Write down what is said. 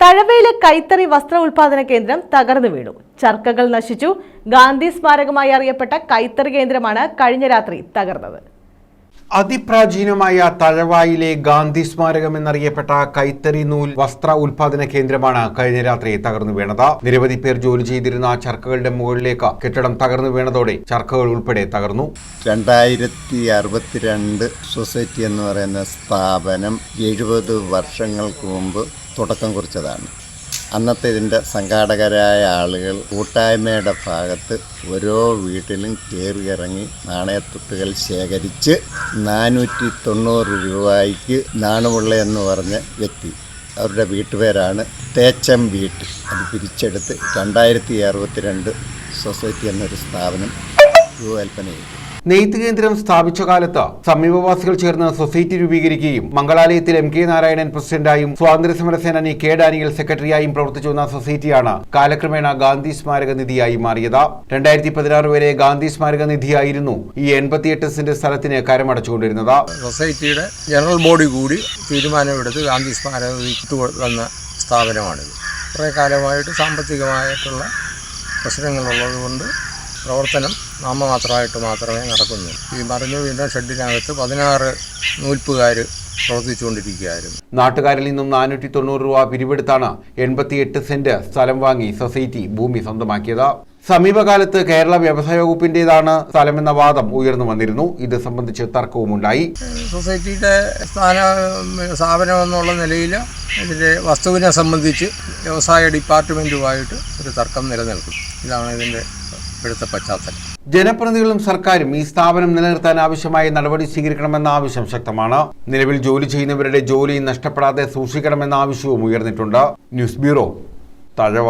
തഴവയിലെ കൈത്തറി വസ്ത്ര ഉൽപാദന കേന്ദ്രം തകർന്നു വീണു. ചർക്കകൾ നശിച്ചു. ഗാന്ധി സ്മാരകമായി അറിയപ്പെട്ട കൈത്തറി കേന്ദ്രമാണ് കഴിഞ്ഞ രാത്രി തകർന്നത്. അതിപ്രാചീനമായ തഴവായിലെ ഗാന്ധി സ്മാരകം എന്നറിയപ്പെട്ട കൈത്തറി നൂൽ വസ്ത്ര ഉൽപാദന കേന്ദ്രമാണ് കഴിഞ്ഞ രാത്രി തകർന്നു വീണത്. നിരവധി പേർ ജോലി ചെയ്തിരുന്ന ചർക്കകളുടെ മുകളിലേക്ക് കെട്ടിടം തകർന്നു വീണതോടെ ചർക്കകൾ ഉൾപ്പെടെ തകർന്നു. രണ്ടായിരത്തി അറുപത്തിരണ്ട് സൊസൈറ്റി എന്ന് പറയുന്ന സ്ഥാപനം എഴുപത് വർഷങ്ങൾക്ക് മുമ്പ് തുടക്കം കുറിച്ചതാണ്. അന്നത്തെ ഇതിന്റെ സംഘാടകരായ ആളുകൾ കൂട്ടായ്മയുടെ ഭാഗത്ത് ഓരോ വീട്ടിലും കയറി ഇറങ്ങി നാണയത്തുട്ടുകൾ ശേഖരിച്ച് നാനൂറ്റി തൊണ്ണൂറ് രൂപയ്ക്ക് നാണുമുള്ള എന്ന് പറഞ്ഞ വ്യക്തി. അവരുടെ വീട്ടുപേരാണ് തേച്ചം വീട്ട് അത് പിരിച്ചെടുത്ത് രണ്ടായിരത്തി അറുപത്തിരണ്ട് സൊസൈറ്റി എന്നൊരു സ്ഥാപനം രൂപകൽപ്പന ചെയ്തു നെയ്ത്ത് കേന്ദ്രം സ്ഥാപിച്ച കാലത്ത് സമീപവാസികൾ ചേർന്ന് സൊസൈറ്റി രൂപീകരിക്കുകയും മംഗളാലയത്തിൽ എം കെ നാരായണൻ പ്രസിഡന്റായും സ്വാതന്ത്ര്യ സമരസേനാനി കെ ഡാനിയൽ സെക്രട്ടറിയായും പ്രവർത്തിച്ചു വന്ന സൊസൈറ്റിയാണ് കാലക്രമേണ ഗാന്ധി സ്മാരക നിധിയായി മാറിയത്. രണ്ടായിരത്തി പതിനാറ് വരെ ഗാന്ധി സ്മാരക നിധിയായിരുന്നു ഈ എൺപത്തിയെട്ട് സെന്റ് സ്ഥലത്തിന് കരമടച്ചുകൊണ്ടിരുന്നത്. സൊസൈറ്റിയുടെ ജനറൽ ബോഡി കൂടി തീരുമാനമെടുത്ത് ഗാന്ധി സ്മാരക വന്ന സ്ഥാപനമാണിത്. കുറേ കാലമായിട്ട് സാമ്പത്തികമായിട്ടുള്ള പ്രശ്നങ്ങളുള്ളത് കൊണ്ട് പ്രവർത്തനം നാമമാത്രമായിട്ട് മാത്രമേ നടക്കുന്നു ഈ മറിഞ്ഞു വീണ്ട ഷെഡിനകത്ത് പതിനാറ് നൂൽപ്പുകാർ പ്രവർത്തിച്ചുകൊണ്ടിരിക്കുകയായിരുന്നു. നാട്ടുകാരിൽ നിന്നും നാനൂറ്റി തൊണ്ണൂറ് രൂപ പിരിവെടുത്താണ് എൺപത്തിയെട്ട് സെന്റ് സ്ഥലം വാങ്ങി സൊസൈറ്റി ഭൂമി സ്വന്തമാക്കിയത്. സമീപകാലത്ത് കേരള വ്യവസായ വകുപ്പിന്റേതാണ് സ്ഥലമെന്ന വാദം ഉയർന്നു വന്നിരുന്നു. ഇത് സംബന്ധിച്ച് തർക്കവുമുണ്ടായി. സൊസൈറ്റിയുടെ സ്ഥാന സ്ഥാപനം എന്നുള്ള നിലയിൽ ഇതിന്റെ വസ്തുവിനെ സംബന്ധിച്ച് വ്യവസായ ഡിപ്പാർട്ട്മെന്റുമായിട്ട് ഒരു തർക്കം നിലനിൽക്കും ഇതാണ് ഇതിന്റെ ഇപ്പോഴത്തെ പശ്ചാത്തലം. ജനപ്രതിനിധികളും സർക്കാരും ഈ സ്ഥാപനം നിലനിർത്താൻ ആവശ്യമായ നടപടി സ്വീകരിക്കണമെന്ന ആവശ്യം ശക്തമാണ്. നിലവിൽ ജോലി ചെയ്യുന്നവരുടെ ജോലി നഷ്ടപ്പെടാതെ സൂക്ഷിക്കണമെന്ന ആവശ്യവും ഉയർന്നിട്ടുണ്ട്. News bureau Thazhava.